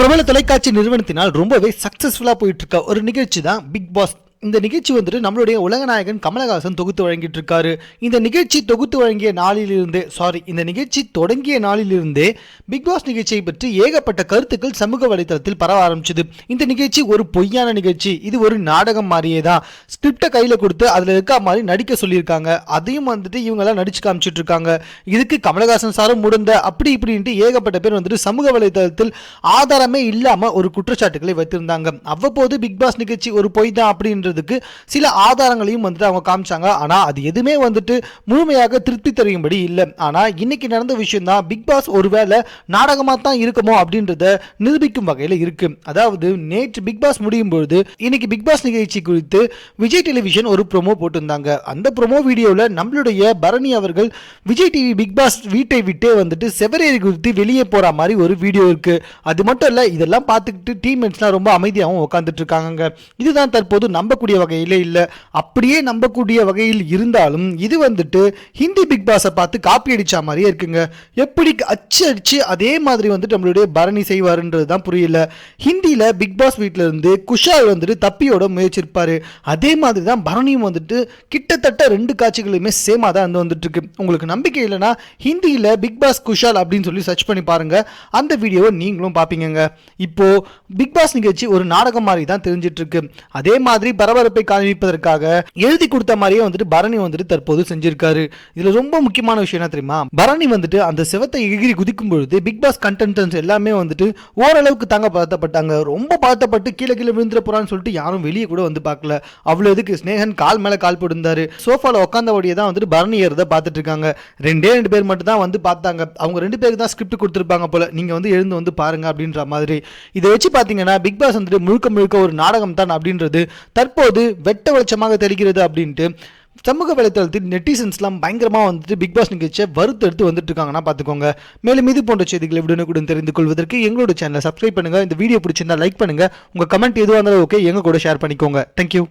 பிரபல தொலைக்காட்சி நிறுவனத்தினால் ரொம்பவே சக்சஸ்ஃபுல்லா போயிட்டு இருக்க. ஒரு நிகழ்ச்சி தான் பிக் பாஸ் இந்த நிகழ்ச்சி வந்துட்டு நம்மளுடைய உலகநாயகன் கமலஹாசன் தொகுத்து வழங்கிட்டு இருக்காரு இந்த நிகழ்ச்சி தொகுத்து வழங்கிய நாளிலிருந்தே சாரி இந்த நிகழ்ச்சி தொடங்கிய நாளிலிருந்தே பிக் பாஸ் நிகழ்ச்சியை பற்றி ஏகப்பட்ட கருத்துக்கள் சமூக வலைதளத்தில் பரவ ஆரம்பிச்சது. இந்த நிகழ்ச்சி ஒரு பொய்யான நிகழ்ச்சி. இது ஒரு நாடகம் மாதிரியே தான். ஸ்கிரிப்டை கையில் கொடுத்து அதில் இருக்க மாதிரி நடிக்க சொல்லியிருக்காங்க. அதையும் வந்துட்டு இவங்கெல்லாம் நடிச்சு காமிச்சிட்டு இருக்காங்க இதுக்கு கமலஹாசன் சாரும் முடிந்த அப்படி இப்படின்ட்டு ஏகப்பட்ட பேர் வந்துட்டு சமூக வலைதளத்தில் ஆதாரமே இல்லாமல் ஒரு குற்றச்சாட்டுகளை வைத்திருந்தாங்க. அவ்வப்போது பிக் பாஸ் நிகழ்ச்சி ஒரு பொய் தான் அப்படின்ற அப்படின்றதுக்கு சில ஆதாரங்களையும் வந்துட்டு அவங்க காமிச்சாங்க. ஆனால் அது எதுவுமே வந்துட்டு முழுமையாக திருப்தி தெரியும்படி இல்லை. ஆனால் இன்னைக்கு நடந்த விஷயம் தான் பிக் பாஸ் ஒருவேளை நாடகமாக தான் இருக்குமோ அப்படின்றத நிரூபிக்கும் வகையில் இருக்கு. அதாவது நேற்று பிக் பாஸ் முடியும் பொழுது இன்னைக்கு பிக் பாஸ் நிகழ்ச்சி குறித்து விஜய் டெலிவிஷன் ஒரு ப்ரோமோ போட்டிருந்தாங்க. அந்த ப்ரோமோ வீடியோவில் நம்மளுடைய பரணி அவர்கள் விஜய் டிவி பிக் பாஸ் வீட்டை விட்டே வந்துட்டு செவரேறி குறித்து வெளியே போகிற மாதிரி ஒரு வீடியோ இருக்கு. அது மட்டும் இல்லை இதெல்லாம் பார்த்துக்கிட்டு டீம்மேட்ஸ்லாம் ரொம்ப அமைதியாகவும் உட்காந்துட்டு இருக்காங்க இதுதான் தற்போது நம்ம நம்பக்கூடிய வகையில் இல்லை. அப்படியே நம்பக்கூடிய வகையில் இருந்தாலும் இது வந்துட்டு ஹிந்தி பிக் பாஸை பார்த்து காப்பி அடித்த மாதிரியே இருக்குங்க. எப்படி அச்சு அடிச்சு அதே மாதிரி வந்துட்டு நம்மளுடைய பரணி செய்வாருன்றது தான் புரியல. ஹிந்தியில் பிக் பாஸ் வீட்டில் இருந்து குஷால் வந்துட்டு தப்பியோட முயற்சிருப்பார் அதே மாதிரி தான் பரணியும் வந்துட்டு கிட்டத்தட்ட ரெண்டு காட்சிகளுமே சேமாக தான் வந்து வந்துட்டுருக்கு. உங்களுக்கு நம்பிக்கை இல்லைன்னா ஹிந்தியில் பிக் பாஸ் குஷால் அப்படின்னு சொல்லி சர்ச் பண்ணி பாருங்கள் அந்த வீடியோவை நீங்களும் பார்ப்பீங்க இப்போது பிக் பாஸ் நிகழ்ச்சி ஒரு நாடகம் மாதிரி தான் தெரிஞ்சிட்ருக்கு அதே மாதிரி பரபரப்பை காண்பிப்பதற்காக எழுதி கொடுத்த மாதிரியே வந்துட்டு பரணி வந்துட்டு தற்போது செஞ்சிருக்காரு. இதுல ரொம்ப முக்கியமான விஷயம் என்ன தெரியுமா? பரணி வந்துட்டு அந்த சிவத்தை எகிரி குதிக்கும் பொழுது பிக் பாஸ் கண்டென்டன்ஸ் எல்லாமே வந்துட்டு ஓரளவுக்கு தாங்க பார்த்தப்பட்டாங்க ரொம்ப பார்த்தப்பட்டு கீழே கீழே விழுந்துட போறான்னு சொல்லிட்டு யாரும் வெளியே கூட வந்து பார்க்கல. அவ்வளோ இதுக்கு ஸ்னேகன் கால் மேல கால் போட்டிருந்தாரு. சோஃபால உட்காந்தபடியே தான் வந்துட்டு பரணி ஏறத பார்த்துட்டு இருக்காங்க. ரெண்டே ரெண்டு பேர் மட்டும் தான் வந்து பார்த்தாங்க. அவங்க ரெண்டு பேருக்கு தான் ஸ்கிரிப்ட் கொடுத்துருப்பாங்க போல. நீங்க வந்து எழுந்து வந்து பாருங்க அப்படின்ற மாதிரி. இதை வச்சு பார்த்தீங்கன்னா பிக் பாஸ் வந்துட்டு முழுக்க முழுக்க ஒரு நாடகம் தான் அப்படின்றது தற்போது வெட்ட வெளிச்சமாக தெரிகிறது அப்படின்ட்டு சமூக வலைத்தளத்தில் நெட்டிசன்ஸ்லாம் பயங்கரமாக வந்துட்டு பிக் பாஸ் நிகழ்ச்சியை வறுத்தெடுத்து வந்துட்டு இருக்காங்கன்னா பார்த்துக்கோங்க. மேலும் இது போன்ற செய்திகளை உடனுக்குடன் தெரிந்து கொள்வதற்கு எங்களோட சேனலை சப்ஸ்கிரைப் பண்ணுங்கள் இந்த வீடியோ பிடிச்சிருந்தா லைக் பண்ணுங்கள் உங்கள் கமெண்ட் எதுவாக இருந்தாலும் ஓகே எங்க கூட ஷேர் பண்ணிக்கோங்க. தேங்க்யூ